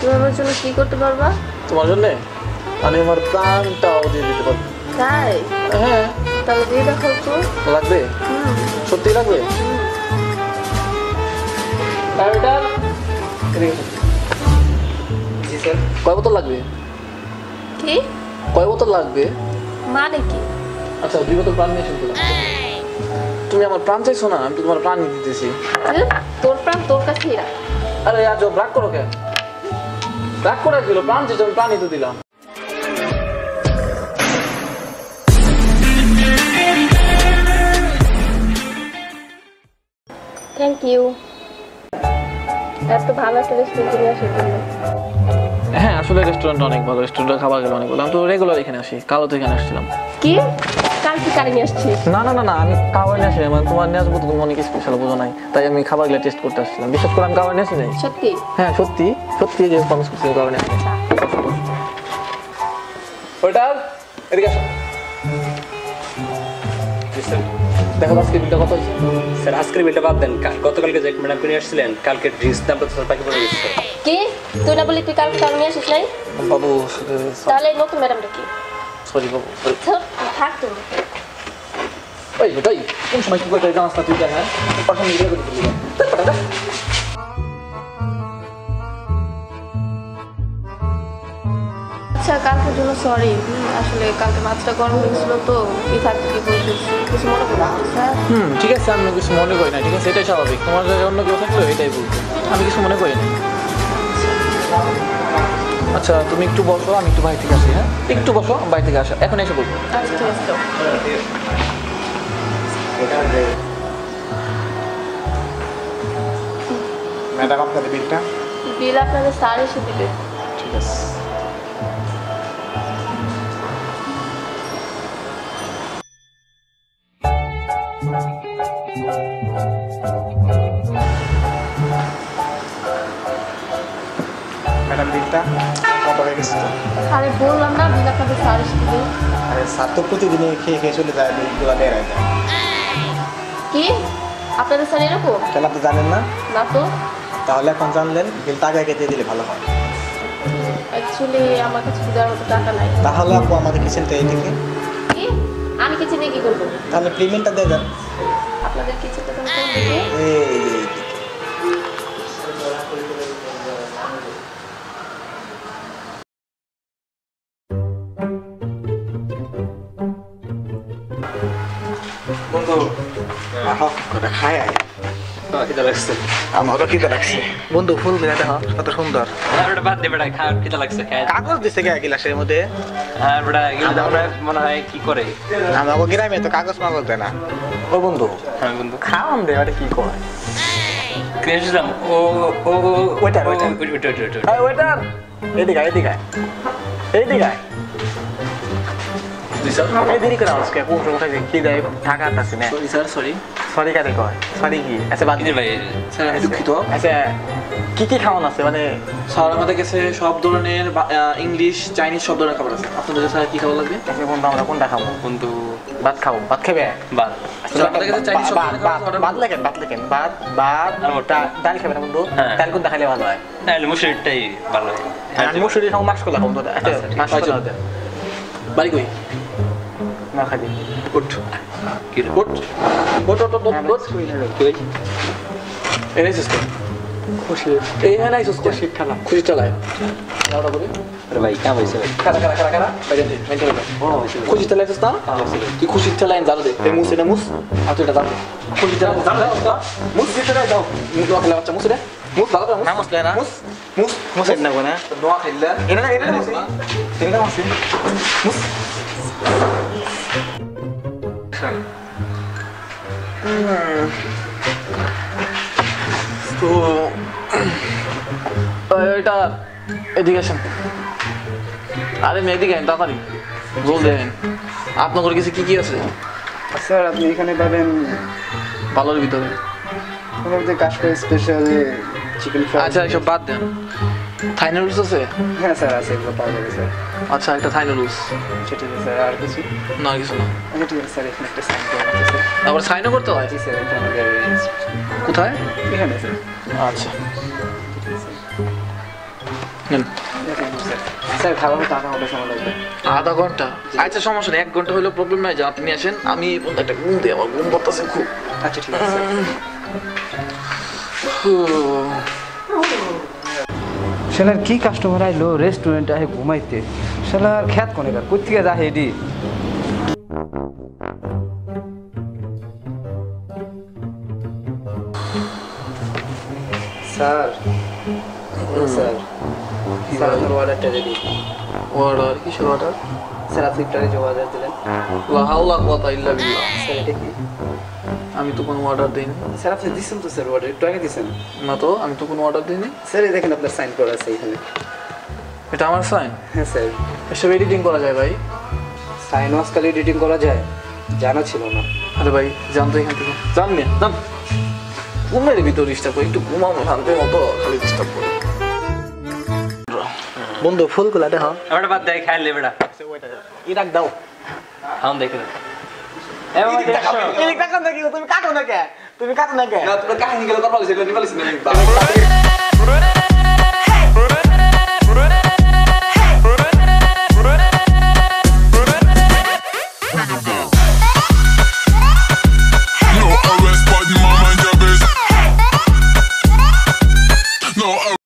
তুমি আমার জন্য কি করতে পারবা? তোমার জন্য? আমি আমার প্রাণটাও দিয়ে দিতে পারব। তাই? হ্যাঁ। তাহলে দিয়ে দেখো তো। লাগবে? সত্যি লাগবে? স্যার। কয় বোতল লাগবে? কি? কয় বোতল লাগবে? মানে কি? আচ্ছা দুই বোতল প্রাণ নিয়ে শুনতে তুমি আমার প্রাণ চাইছো না আমি তো তোমার প্রাণ দিতেছি। তোর প্রাণ তোর কাছেই রাখ। আরে আজ রাগ করো কেন? রাগ করে দিল প্রাণ চাইছো আমি দিলাম। থ্যাংক ইউ এত ভালো একটা রেস্টুরেন্টে নিয়ে আসার জন্য। হ্যাঁ আসলে রেস্টুরেন্ট অনেক ভালো। রেস্টুরেন্টের খাবার গেলে অনেক ভালো। আমি তো রেগুলার এখানে আসি কালো তো এখানে আসছিলাম। কি? কাল কি কারে নিয়ে আসছিস? না না না না আমি খাবার নিয়ে আসি নাই। মানে তোমার নিয়ে আসব তো তুমি অনেক স্পেশাল বোঝো নাই। তাই আমি খাবারগুলো টেস্ট করতে আসছিলাম। বিশেষ করে আমি খাবার নিয়ে আসি নাই সত্যি? হ্যাঁ সত্যি। সত্যি যে প্রমিস করছি আমি খাবার নিয়ে আসি আচ্ছা। ওইটার এদিকে আসো। দেখো আজকে বিলটা কত হয়েছে? স্যার আজকের বিলটা বাদ দেন। গতকালকে যে ম্যাডাম নিয়ে আসছিলেন কালকে ড্রিঙ্কস দামটা তো স্যার বাকি পড়ে গেছে। কি? তুই না বলি তুই কাল কাল নিয়ে আসিস নাই? বাবু তাহলে নতুন ম্যাডামটা কি? সরি বাবু থাক তুমি। ওই ওটাই কোন সময় কি করতে জানাস না তুই জানা পাঠান নিজে করে দিবি আচ্ছা কালকের জন্য সরি আসলে কালকে মাছটা গরম হয়েছিল তো পিঠা থেকে বলতেছি কিছু মনে করো না, স্যার হুম ঠিক আছে আমি কিছু মনে করি না ঠিক আছে এটাই স্বাভাবিক তোমার জায়গায় অন্য কেউ থাকলে এটাই বলতো আমি কিছু মনে করি না আচ্ছা তুমি একটু বসো আমি একটু বাড়ি থেকে আসি হ্যাঁ একটু বসো বাড়ি থেকে আসা এখন এসে বলব আচ্ছা ঠিক আছে। ম্যাডাম আপনাদের বিলটা? বিল আপনাদের স্যার এসে দিবে। ঠিক আছে। ম্যাডাম বিলটা কত হয়ে গেছে? আরে বললাম না বিল আপনাদের স্যার এসে দিবে। আরে স্যার তো প্রতিদিনই খেয়ে খেয়ে চলে যায় বেড়ায় যায়। কি? আপনাদের স্যার এরকম? কেন আপনি জানেন না? না তো। তাহলে এখন জানলেন বিলটা আগে আগে দিয়ে দিলে ভালো হয়। অ্যাকচুয়ালি আমার কাছে দেওয়ার মতো টাকা নাই। তাহলে আপু আমাদের কিচেনটা এইদিকে। কি? আমি কিছু নিয়ে কি করব? তাহলে পেমেন্টটা দিয়ে দেন আপনাদের কিছু তো কোনো কোন দিকে এই। করে। খায় আমারও খিদে লাগছে। বন্ধু ফুল দিলে দেখো কত সুন্দর। বাদ দে বেটা খাওয়ার খিদা লাগছে কাগজ দিছে গিলাসের মধ্যে? আর বেটা এগুলো আমরা মনে হয় কি করে? আমাকে গ্রামে তো কাগজ মাগজ দেয় না। ও বন্ধু। হ্যাঁ বন্ধু। খাওয়ান দে কি কয়? ক্রেশলাম ও ও ওয়েটার এদিকে আয়, এদিকে আয়। এদিকে আয়। জি স্যার এই দেরি করে আজকে কোন সময় খাইছে কি দেয় ঢাকা আছে না সরি স্যার সরি সরি কারে কয় সরি কি আচ্ছা বাদ কিনে ভাই স্যার আমি দুঃখিত আচ্ছা কি কি খাওয়ান আছে মানে স্যার আমাদের কাছে সব ধরনের ইংলিশ চাইনিজ সব ধরনের খাবার আছে আপনাদের স্যার কি খাবার লাগবে বন্ধু আমরা কোনটা খাব বন্ধু ভাত খাব ভাত খাবে ভাত ভাত লেখেন ভাত লেখেন ভাত ভাত আর ওটা? ডা- ডাল খাবে বন্ধু হ্যাঁ। ডাল কোনটা খাইলে ভালো হয় তাহলে মুসুরিটাই ভালো আমি মুসুরি খাব মাছ কলা খাব আচ্ছা, মাছ কলা বাড়ি কই না খাবি উঠ কি রে? উঠ উঠ উঠ উঠ উঠ কি হয়েছে? এনে তো খুশি এই হ্যাঁ নাই সুস্থ খুশির ঠেলা খুশি চালায় নাওটা বলি আরে ভাই কেমন হয়েছে ভাই কারা কারা কারা কারা বাইরে দে মেনটে বাইরে হয়েছে ভাই? খুশি চালায় না তুই খুশি চালায় জানো দে এই মুস এটা মুস আর তুই এটা জানো খুশি চালায় জানো মুস দিতে দাও মুস খেলা বাচ্চা মুস রে মুস ভালো করে না মুসলে না মুস মুস মুসের না নোয়া মুসি মুসি মুস তো এটা এদিকে আসেন আরে মেয়ে এদিকে তাড়াতাড়ি জল দেন আপনার কাছে কি কি আছে স্যার আপনি এখানে পাবেন ভালোর ভিতরে করে স্পেশাল চিকেন ফ্রাই আচ্ছা এসব বাদ দেন। থাই নুডলস আছে? হ্যাঁ স্যার আছে এগুলো পাওয়া যাবে স্যার। আচ্ছা একটা থাই নুডলস ঠিক আছে স্যার আর কিছু? না কিছু না। আচ্ছা ঠিক আছে স্যার এখানে একটা সাইন করে দিতে স্যার। আবার সাইনও করতে হয়? জি স্যার এটা আমাদের কোথায়? এখানে স্যার। আচ্ছা। নেন। স্যার। খাবার আধা ঘণ্টা সময় লাগবে। আধা ঘণ্টা? আচ্ছা সমস্যা নেই এক ঘণ্টা হলেও প্রবলেম নাই যে আপনি আসেন। আমি একটা ঘুম দিই আমার ঘুম করতেছে খুব। আচ্ছা ঠিক আছে শালার কি কাস্টমার আইলো? রেস্টুরেন্টে আহে ঘুমাইতে। শালার খ্যাত কোনে কার কই থেকে যা হেডি স্যার স্যার। স্যার আপনার অর্ডারটা রেডি অর্ডার কিসের অর্ডার স্যার আপনি একটু যে অর্ডার দিলেন। লা হাওলা কুওয়াতা ইল্লা বিল্লাহ। স্যার এটা কি? আমি তো কোনো অর্ডার দিইনি। স্যার আপনি দিচ্ছেন তো স্যার অর্ডার একটু আগে দিচ্ছেন না তো আমি তো কোনো অর্ডার দিইনি। স্যার এই দেখেন আপনার সাইন করা আছে এখানে। এটা আমার সাইন হ্যাঁ স্যার। এসব এডিটিং করা যায় ভাই। সাইন ওয়াসকাল এডিটিং করা যায়। জানা ছিল না। আরে ভাই জানতো এখান থেকে। জান মিয়া জান। ঘুমের ভিতর ডিস্টার্ব করে একটু ঘুমাবো শান্তির মতো খালি ডিস্টার্ব করে। বন্ধু ফুলগুলা দেখো ওটা বাদ দেয় খাইলে বেড়া। ই রাখ দাও। হাম দেখে তুমি কাটো নাকি কে? তুমি কাটো নাকি না তুমি কাহিনী গেলে বলিস এগুলো নিবালিস